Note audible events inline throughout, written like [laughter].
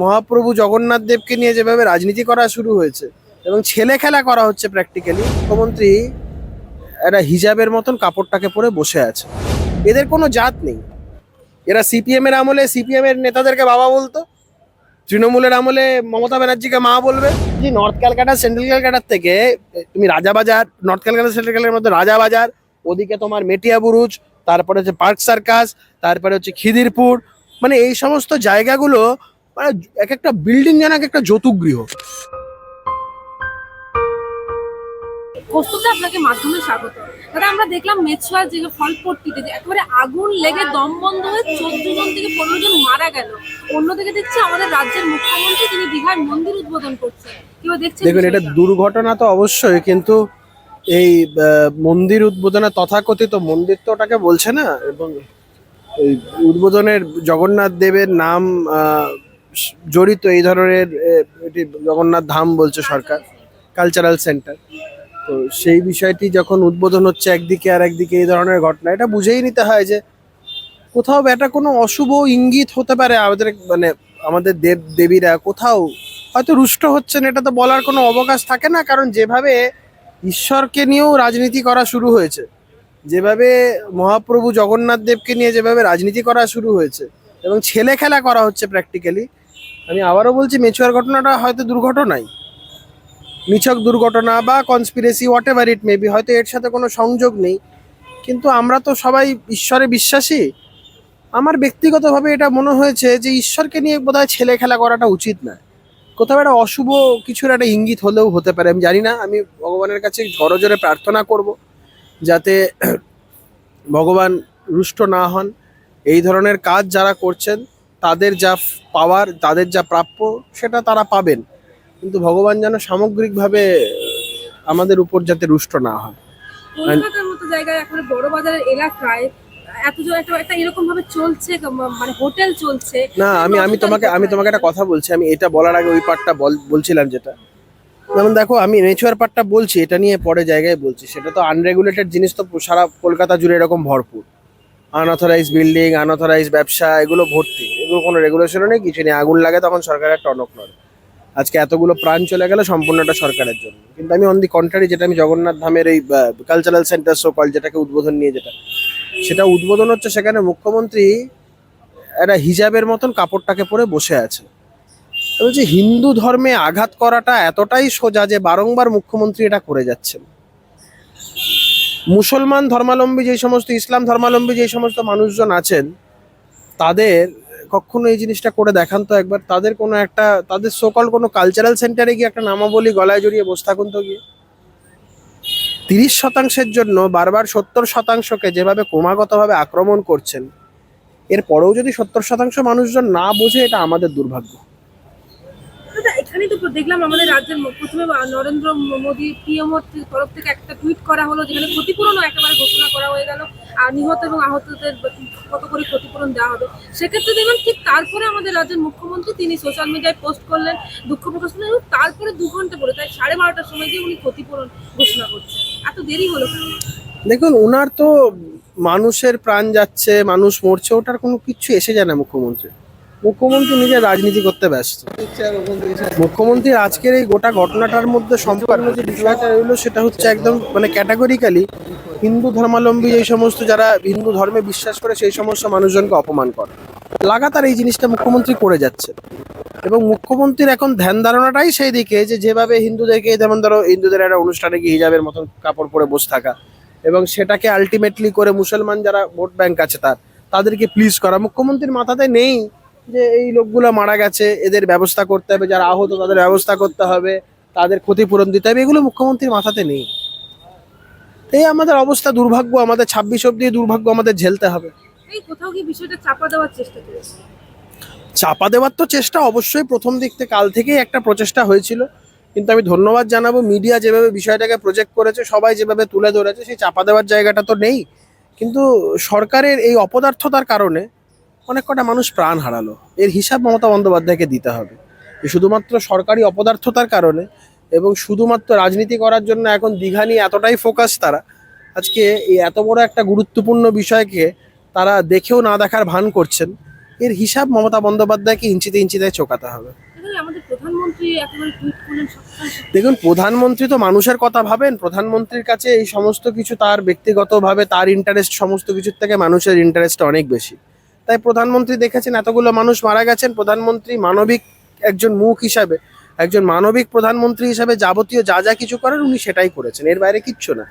মহাপ্রভু জগন্নাথ দেবকে নিয়ে যেভাবে রাজনীতি করা শুরু হয়েছে এবং ছেলে খেলা করা হচ্ছে প্র্যাকটিক্যালি মুখ্যমন্ত্রী একটা হিজাবের মতন কাপড়টাকে পরে বসে আছে। এদের কোনো জাত নেই। এরা সিপিএম এর আমলে সিপিএম এর নেতাদেরকে বাবা বলতো, তৃণমূলের আমলে মমতা ব্যানার্জিকে মা বলবে। যে নর্থ ক্যালকাটা সেন্ট্রাল ক্যালকাটার থেকে, তুমি রাজাবাজার নর্থ ক্যালকাটা সেন্ট্রাল ক্যালকাটার মধ্যে রাজাবাজার ওদিকে তোমার মেটিয়া বুরুজ, তারপরে হচ্ছে পার্ক সার্কাস, তারপরে হচ্ছে খিদিরপুর মানে এই সমস্ত জায়গাগুলো মানে এক একটা বিল্ডিং যেন এক একটা যৌতুক গৃহ প্রস্তুতে আপনাকে মাধ্যমে স্বাগত। দাদা আমরা দেখলাম যে ফলপট্টিতে যে একেবারে আগুন লেগে দম বন্ধ হয়ে চোদ্দ জন থেকে পনেরো জন মারা গেল। অন্যদিকে দেখছি আমাদের রাজ্যের মুখ্যমন্ত্রী তিনি দীঘার মন্দির উদ্বোধন করছেন। কেউ দেখছেন দেখুন এটা দুর্ঘটনা তো অবশ্যই কিন্তু এই মন্দির উদ্বোধনে তথাকথিত মন্দির তো ওটাকে বলছে না? এবং এই উদ্বোধনের জগন্নাথ দেবের নাম জড়িত এই ধরনের এটি জগন্নাথ ধাম বলছে সরকার কালচারাল সেন্টার তো সেই বিষয়টি যখন উদ্বোধন হচ্ছে একদিকে আর একদিকে এই ধরনের ঘটনা, এটা বুঝেই নিতে হয় যে কোথাও এটা কোনো অশুভ ইঙ্গিত হতে পারে আমাদের মানে আমাদের দেব, দেবীরা কোথাও হয়তো রুষ্ট হচ্ছেন, এটা তো বলার কোনো অবকাশ থাকে না, কারণ যেভাবে ঈশ্বরকে নিয়েও রাজনীতি করা শুরু হয়েছে, যেভাবে মহাপ্রভু জগন্নাথ দেবকে নিয়ে যেভাবে রাজনীতি করা শুরু হয়েছে, এবং ছেলে খেলা করা হচ্ছে প্র্যাকটিক্যালি আমি আবারও বলছি মেচুয়ার ঘটনাটা হয়তো দুর্ঘটনাই। নিছক দুর্ঘটনা বা conspiracy whatever it maybe হয়তো এর সাথে কোনো সংযোগ নেই। কিন্তু আমরা তো সবাই ঈশ্বরে বিশ্বাসী। আমার ব্যক্তিগতভাবে এটা মনে হয়েছে যে ঈশ্বরকে নিয়ে বোধহয় ছেলে খেলা করাটা উচিত না। কোথাও একটা অশুভ কিছুর একটা ইঙ্গিত হলেও হতে পারে, আমি জানি না। আমি ভগবানের কাছে জোরে প্রার্থনা করব যাতে [clears throat] ভগবান রুষ্ট না হন। এই ধরনের কাজ যারা করছেন তাদের যা পাওয়ার তাদের যা প্রাপ্য সেটা তারা পাবেন। কিন্তু ভগবান যেন সামগ্রিকভাবে আমাদের উপর যাতে রুষ্ট না হয়। কলকাতার মতো জায়গায় এখন বড় বাজারের এলাকায় মানে না আমি আমি তোমাকে আমি তোমাকে একটা কথা বলছি। আমি এটা বলার আগে ওই পার্টটা বল- বলছিলাম যেটা। যেমন দেখো আমি নেচুয়ার পার্টটা বলছি এটা নিয়ে পরে জায়গায় বলছি। সেটা তো আনরেগুলেটেড জিনিস তো সারা কলকাতা জুড়ে এরকম ভরপুর। আনঅথরাইজ বিল্ডিং আনঅথরাইজ ব্যবসা, এগুলো ভর্তি। এগুলো কোনো রেগুলেশনও নেই, কিছু নেই। আগুন লাগে তখন সরকারের টনক নড়ে। আজকে এতগুলো প্রাণ চলে গেল সম্পূর্ণটা সরকারের জন্য। কিন্তু আমি অন দি কন্ট্রারি যেটা আমি জগন্নাথ ধামের এই কালচারাল সেন্টার সো কল যেটাকে উদ্বোধন নিয়ে যেটা, সেটা উদ্বোধন হচ্ছে সেখানে মুখ্যমন্ত্রী একটা হিজাবের মতন কাপড়টাকে পরে বসে আছে। বলছি, হিন্দু ধর্মে আঘাত করাটা এতটাই সোজা যে বারংবার মুখ্যমন্ত্রী এটা করে যাচ্ছেন। মুসলমান ধর্মালম্বী যে সমস্ত, ইসলাম ধর্মালম্বী যে সমস্ত মানুষজন আছেন, তাদের কখনো এই জিনিসটা করে দেখান তো একবার। তাদের কোনো একটা, তাদের সকল কোনো কালচারাল সেন্টারে গিয়ে একটা নামাবলী গলায় জড়িয়ে বসে থাকুন তো গিয়ে। তিরিশ শতাংশের জন্য বারবার সত্তর শতাংশকে যেভাবে ক্রমাগতভাবে আক্রমণ করছেন, এরপরেও যদি সত্তর শতাংশ মানুষজন না বোঝে, এটা আমাদের দুর্ভাগ্য। দাদা এখানেই তো দেখলাম আমাদের রাজ্যের প্রথমে নরেন্দ্র মোদী পিএম তরফ থেকে একটা টুইট করা হলো যেখানে ক্ষতিপূরণও একেবারে ঘোষণা করা হয়ে গেল। আর নিহত এবং আহতদের কত করে ক্ষতিপূরণ দেওয়া হবে? সেক্ষেত্রে দেখলাম ঠিক তারপরে আমাদের রাজ্যের মুখ্যমন্ত্রী তিনি সোশ্যাল মিডিয়ায় পোস্ট করলেন, দুঃখ প্রকাশ করলেন এবং তারপরে দু ঘণ্টা পরে, তাই সাড়ে বারোটার সময় গিয়ে উনি ক্ষতিপূরণ ঘোষণা করছেন। এত দেরি হলো? দেখুন ওনার তো মানুষের প্রাণ যাচ্ছে, মানুষ মরছে, ওটার কোনো কিচ্ছু এসে যায় না মুখ্যমন্ত্রী মুখ্যমন্ত্রী নিজের রাজনীতি করতে ব্যস্ত। মুখ্যমন্ত্রীর আজকের এই গোটা ঘটনাটার মধ্যে সম্পূর্ণ যে বিষয়টা রইল সেটা হচ্ছে একদম মানে ক্যাটাগরিক্যালি হিন্দু ধর্মাবলম্বী এই সমস্ত যারা হিন্দু ধর্মে বিশ্বাস করে সেই সমস্ত মানুষজনকে অপমান করে। লাগাতার এই জিনিসটা মুখ্যমন্ত্রী করে যাচ্ছে। এবং মুখ্যমন্ত্রীর এখন ধ্যান ধারণাটাই সেই দিকে যে যেভাবে হিন্দুদেরকে যেমন ধরো হিন্দুদের একটা অনুষ্ঠানে গিয়ে হিজাবের মতন কাপড় পরে বসে থাকা এবং সেটাকে আলটিমেটলি করে মুসলমান যারা ভোট ব্যাংক আছে তার, তাদেরকে প্লিজ করা। মুখ্যমন্ত্রীর মাথাতে নেই যে এই লোকগুলো মারা গেছে এদের ব্যবস্থা করতে হবে যারা আহত তাদের ব্যবস্থা করতে হবে তাদের ক্ষতিপূরণ দিতে হবে এগুলো মুখ্যমন্ত্রীর মাথাতে নেই। এই আমাদের অবস্থা দুর্ভাগ্য আমাদের ছাব্বিশ অব্দি দুর্ভাগ্য আমাদের ঝেলতে হবে। কোথাও কি বিষয়টা চাপা দেওয়ার চেষ্টা চাপা দেওয়ার তো চেষ্টা অবশ্যই প্রথম দিক থেকে কাল থেকেই একটা প্রচেষ্টা হয়েছিল। কিন্তু আমি ধন্যবাদ জানাব মিডিয়া যেভাবে বিষয়টাকে প্রজেক্ট করেছে সবাই যেভাবে তুলে ধরেছে সেই চাপা দেওয়ার জায়গাটা তো নেই। কিন্তু সরকারের এই অপদার্থতার কারণে অনেক কটা মানুষ প্রাণ হারালো। এর হিসাব মমতা বন্দ্যোপাধ্যায়কে দিতে হবে। যে শুধুমাত্র সরকারি অপদার্থতার কারণে এবং শুধুমাত্র রাজনীতি করার জন্য এখন দীঘা নিয়ে এতটাই ফোকাস তারা আজকে এই এত বড় একটা গুরুত্বপূর্ণ বিষয়কে তারা দেখেও না দেখার ভান করছেন এর হিসাব মমতা বন্দ্যোপাধ্যায়কে ইঞ্চিতে ইঞ্চিতে চোকাতে হবে। দেখুন প্রধানমন্ত্রী তো মানুষের কথা ভাবেন প্রধানমন্ত্রীর কাছে এই সমস্ত কিছু তার ব্যক্তিগতভাবে তার ইন্টারেস্ট সমস্ত কিছুর থেকে মানুষের ইন্টারেস্ট অনেক বেশি। তাই প্রধানমন্ত্রী দেখেছেন এতগুলো মানুষ মারা গেছেন। প্রধানমন্ত্রী মানবিক একজন মুখ হিসাবে একজন মানবিক প্রধানমন্ত্রী হিসাবে যাবতীয় যা যা কিছু করেন উনি সেটাই করেছেন। এর বাইরে কিচ্ছু না।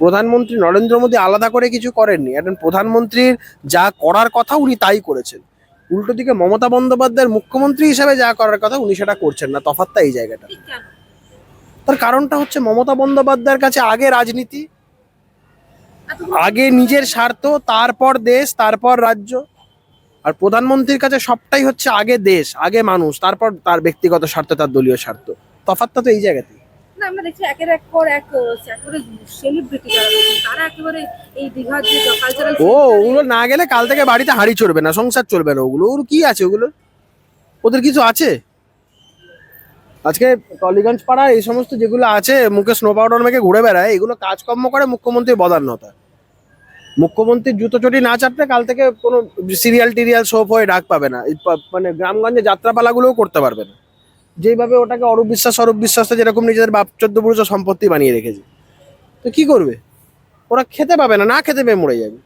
প্রধানমন্ত্রী নরেন্দ্র মোদী আলাদা করে কিছু করেননি। একজন প্রধানমন্ত্রীর যা করার কথা উনি তাই করেছেন। উল্টো দিকে মমতা বন্দ্যোপাধ্যায়ের মুখ্যমন্ত্রী হিসাবে যা করার কথা উনি সেটা করছেন না। তফাৎটা এই জায়গাটা। তার কারণটা হচ্ছে মমতা বন্দ্যোপাধ্যায়ের কাছে আগে রাজনীতি আগে নিজের স্বার্থ তারপর দেশ তারপর রাজ্য। আর প্রধানমন্ত্রীর কাছে সবটাই হচ্ছে আগে দেশ আগে মানুষ তারপর তার ব্যক্তিগত স্বার্থ তার দলীয় স্বার্থ। তফাৎটা তো এই জায়গাতে না আমরা দেখছি একের এক পর এক একেবারে সেলিব্রিটি তারা একেবারে এই দীঘার যে কালচারাল ও ওগুলো না গেলে কাল থেকে বাড়িতে হাঁড়ি চড়বে না সংসার চলবে না ওগুলো। ওর কি আছে ওগুলো? ওদের কিছু আছে? আজকে টলিগঞ্জ পাড়া এই সমস্ত যেগুলো আছে মুখে স্নো পাউডার মেখে ঘুরে বেড়ায় এগুলো কাজকর্ম করে মুখ্যমন্ত্রী বদান্যতা মুখ্যমন্ত্রীর জুতো চটি না চাপলে কাল থেকে কোনো সিরিয়াল টিরিয়াল সোপ হয়ে ডাক পাবে না। মানে গ্রামগঞ্জে যাত্রাপালাগুলোও করতে পারবে না। যেইভাবে ওটাকে অরূপ বিশ্বাস, অরূপ বিশ্বাসটা যেরকম নিজেদের বাপ চোদ্দ পুরুষ সম্পত্তি বানিয়ে রেখেছে। তো কি করবে? ওরা খেতে পাবে না না খেতে পেয়ে মরে যাবে।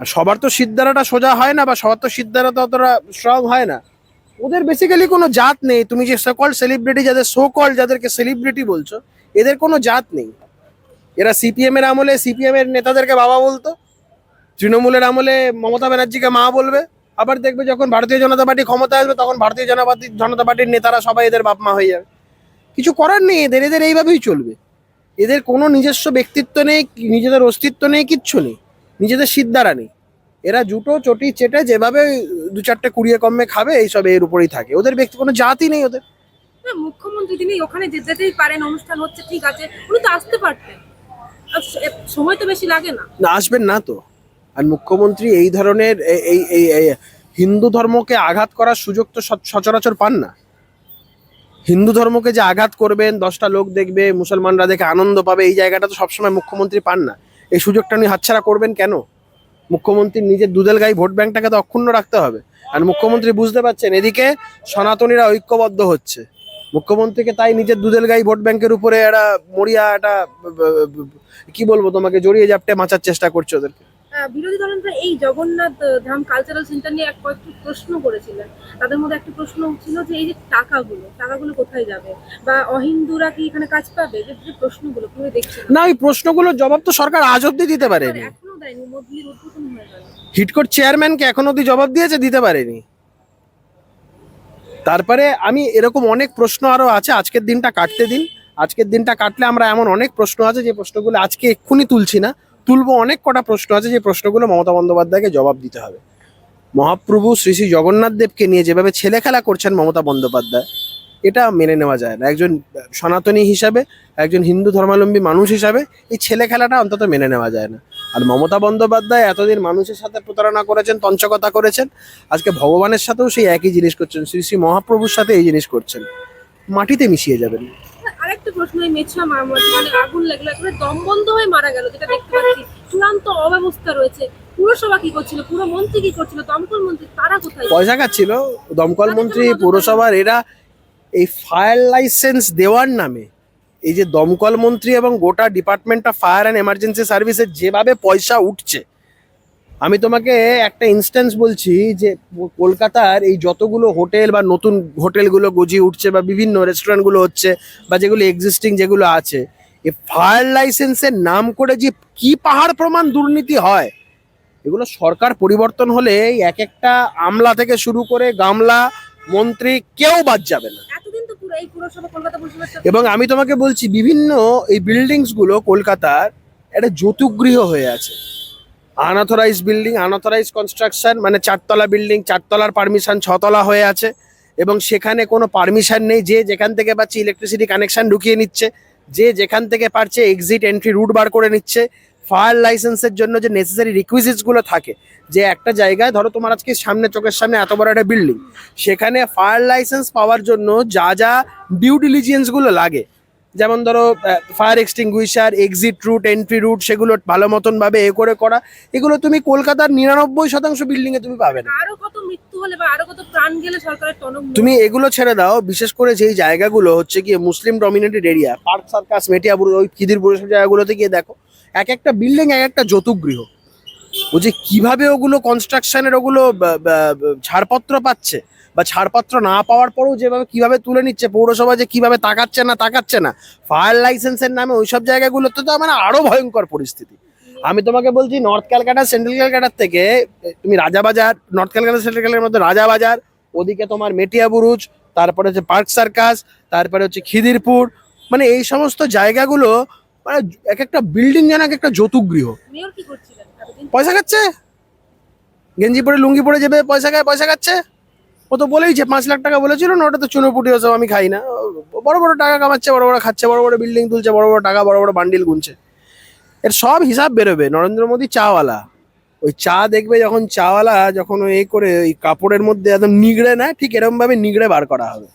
আর সবার তো সিদ্ধারাটা সোজা হয় না বা সবার তো সিদ্ধারাটা অতটা স্ট্রং হয় না। ওদের বেসিক্যালি কোনো জাত নেই। তুমি যে সকল সেলিব্রিটি যাদের সো কল যাদেরকে সেলিব্রিটি বলছো, এদের কোনো জাত নেই। এরা সিপিএম এর আমলে সিপিএম এর নেতাদেরকে বাবা বলতো তৃণমূলের আমলে মমতা ব্যানার্জিকে মা বলবে। আবার দেখবে যখন ভারতীয় জনতা পার্টি ক্ষমতা আসবে তখন ভারতীয় জনতা জনতা পার্টির নেতারা সবাই এদের বাপ মা হয়ে যাবে। কিছু করার নেই এদের এদের এইভাবেই চলবে। এদের কোনো নিজস্ব ব্যক্তিত্ব নেই নিজেদের অস্তিত্ব নেই কিচ্ছু নেই। নিজেদের সিদ্ধারা নেই। এরা জুটো চটি চেটে যেভাবে দু চারটে কুড়িয়ে কমে খাবে এইসব এর উপরেই থাকে। ওদের ব্যক্তি কোনো জাতই নেই ওদের। মুখ্যমন্ত্রী তিনি ওখানে যেতেই পারেন অনুষ্ঠান হচ্ছে ঠিক আছে উনি তো আসতে পারতেন। সময় তো বেশি লাগে না। না আসবেন না তো। আর মুখ্যমন্ত্রী এই ধরনের এই এই হিন্দু ধর্মকে আঘাত করার সুযোগ তো সচ- সচরাচর পান না। হিন্দু ধর্মকে যে আঘাত করবেন, দশটা লোক দেখবে, মুসলমানরা দেখে আনন্দ পাবে, এই জায়গাটা তো সবসময় মুখ্যমন্ত্রী পান না। এই সুযোগটা উনি হাতছাড়া করবেন কেন? মুখ্যমন্ত্রী নিজের দুধেল গাই ভোট ব্যাংকটাকে তো অক্ষুণ্ণ রাখতে হবে। আর মুখ্যমন্ত্রী বুঝতে পারছেন, এদিকে সনাতনীরা ঐক্যবদ্ধ হচ্ছে। মুখ্যমন্ত্রীকে তাই নিজের দুধেল গাই ভোট ব্যাংকের উপরে একটা মরিয়া, একটা, কি বলব তোমাকে, জড়িয়ে জাপটে মাচার চেষ্টা করছে ওদেরকে। বিরোধী দলনেতা এই জগন্নাথ ধাম কালচারাল সেন্টার নিয়ে এক কয়েকটি প্রশ্ন করেছিলেন। তাদের মধ্যে একটা প্রশ্ন ছিল যে এই যে টাকাগুলো টাকাগুলো কোথায় যাবে? বা অহিন্দুরা কি এখানে কাজ পাবে? যে প্রশ্নগুলো তুমি দেখছেন না ওই প্রশ্নগুলোর জবাব তো সরকার আজ অব্দি দিতে পারেনি। এখনও দেয়নি মধ্যে উদ্বোধন হয়ে গেল। হিটকোট চেয়ারম্যানকে এখন অব্দি জবাব দিয়েছে দিতে পারেনি। তারপরে আমি এরকম অনেক প্রশ্ন আরও আছে আজকের দিনটা কাটতে দিন। আজকের দিনটা কাটলে আমরা এমন অনেক প্রশ্ন আছে যে প্রশ্নগুলো আজকে এক্ষুনি তুলছি না। তুলবো অনেক কটা প্রশ্ন আছে যে প্রশ্নগুলো মমতা বন্দ্যোপাধ্যায়কে জবাব দিতে হবে। মহাপ্রভু শ্রী শ্রী জগন্নাথ দেবকে নিয়ে যেভাবে ছেলে খেলা করছেন মমতা বন্দ্যোপাধ্যায়, এটা মেনে নেওয়া যায় না। একজন সনাতনী হিসাবে, একজন হিন্দু ধর্মাবলম্বী মানুষ হিসাবে এই ছেলে খেলাটা অন্তত মেনে নেওয়া যায় না। আর মমতা বন্দ্যোপাধ্যায় এতদিন মানুষের সাথে প্রতারণা করেছেন, তঞ্চকতা করেছেন, আজকে ভগবানের সাথেও সেই একই জিনিস করছেন, শ্রী শ্রী মহাপ্রভুর সাথে এই জিনিস করছেন। মাটিতে মিশিয়ে যাবেন। আরেকটা প্রশ্ন এই মেছা মা- মানে আগুন লাগল একেবারে দম বন্ধ হয়ে মারা গেল যেটা দেখতে পাচ্ছি। চূড়ান্ত অব্যবস্থা রয়েছে। পুরসভা কি করছিল? পুরো মন্ত্রী কি করছিল? দমকল মন্ত্রী তারা কোথায়? পয়সা খাচ্ছিল। দমকল মন্ত্রী পৌরসভার এরা এই ফায়ার লাইসেন্স দেওয়ার নামে এই যে দমকল মন্ত্রী এবং গোটা department of fire and emergency সার্ভিসের যেভাবে পয়সা উঠছে আমি তোমাকে একটা ইনস্ট্যান্স বলছি যে কলকাতার এই যতগুলো হোটেল বা নতুন হোটেলগুলো গজিয়ে উঠছে বা বিভিন্ন রেস্টুরেন্টগুলো হচ্ছে বা যেগুলো এক্সিস্টিং যেগুলো আছে এই ফায়ার লাইসেন্সের নাম করে যে কি পাহাড় প্রমাণ দুর্নীতি হয় এগুলো সরকার পরিবর্তন হলে এক একটা আমলা থেকে শুরু করে গামলা মন্ত্রী কেউ বাদ যাবে না। এবং আমি তোমাকে বলছি বিভিন্ন এই বিল্ডিংসগুলো কলকাতার একটা যৌতুগৃহ হয়ে আছে। আনঅথরাইজ বিল্ডিং আনঅথরাইজ কনস্ট্রাকশন মানে চারতলা বিল্ডিং চারতলার পারমিশন ছতলা হয়ে আছে। এবং সেখানে কোনো পারমিশন নেই, যে যেখান থেকে পাচ্ছে ইলেকট্রিসিটি কানেকশন ঢুকিয়ে নিচ্ছে, যে যেখান থেকে পারছে এক্সিট এন্ট্রি রুট বার করে নিচ্ছে। ফায়ার লাইসেন্সের জন্য যে নেসেসারি রিকুইজিটসগুলো থাকে, যে একটা জায়গায় ধরো তোমার আজকে সামনে, চোখের সামনে এত বড় একটা বিল্ডিং সেখানে ফায়ার লাইসেন্স পাওয়ার জন্য যা যা ডিউ ডিলিজিয়েন্সগুলো লাগে যেমন ধরো fire extinguisher exit route entry route সেগুলো ভালো মতন ভাবে এ করে করা এগুলো তুমি কলকাতার নিরানব্বই শতাংশ বিল্ডিং এ তুমি পাবে না। আরও কত মৃত্যু হলে বা আরও কত প্রাণ গেলে সরকারের টনক তুমি এগুলো ছেড়ে দাও বিশেষ করে যেই জায়গাগুলো হচ্ছে গিয়ে Muslim dominated area Park Circus Metiapur ওই খিদিরপুর সব জায়গাগুলোতে গিয়ে দেখো এক একটা বিল্ডিং এক একটা যৌতুক গৃহ। ও যে কীভাবে ওগুলো কনস্ট্রাকশনের ওগুলো ছাড়পত্র পাচ্ছে বা ছাড়পত্র না পাওয়ার পরেও যেভাবে কীভাবে তুলে নিচ্ছে পৌরসভা যে কীভাবে তাকাচ্ছে না তাকাচ্ছে না ফায়ার লাইসেন্সের নামে ওইসব জায়গাগুলোতে তো মানে আরও ভয়ঙ্কর পরিস্থিতি। আমি তোমাকে বলছি নর্থ ক্যালকাটা সেন্ট্রাল ক্যালকাটার থেকে তুমি রাজাবাজার নর্থ ক্যালকাটা সেন্ট্রাল ক্যালকাটার মধ্যে রাজাবাজার ওদিকে তোমার মেটিয়া বুরুজ তারপরে হচ্ছে পার্ক সার্কাস তারপরে হচ্ছে খিদিরপুর মানে এই সমস্ত জায়গাগুলো মানে এক একটা বিল্ডিং যেন এক একটা যৌতুক গৃহ। মেয়র কি করছিলেন? এতদিন পয়সা খাচ্ছে? গেঞ্জি পরে লুঙ্গি পরে যাবে পয়সা খায় পয়সা খাচ্ছে? ও তো বলেইছে পাঁচ লাখ টাকা বলেছিল না, ওটা তো চুনোপুটি ওসব আমি খাই না। বড় বড় টাকা কামাচ্ছে, বড় বড় খাচ্ছে, বড় বড় বিল্ডিং তুলছে, বড় বড় টাকা, বড় বড় বান্ডিল গুনছে। এর সব হিসাব বেরোবে, নরেন্দ্র মোদী চাওয়ালা। ওই চা দেখবে যখন চাওয়ালা, যখন ওই এ করে ওই কাপড়ের মধ্যে একদম নিগড়ে নেয়, ঠিক এরকম ভাবে নিগড়ে বার করা হবে।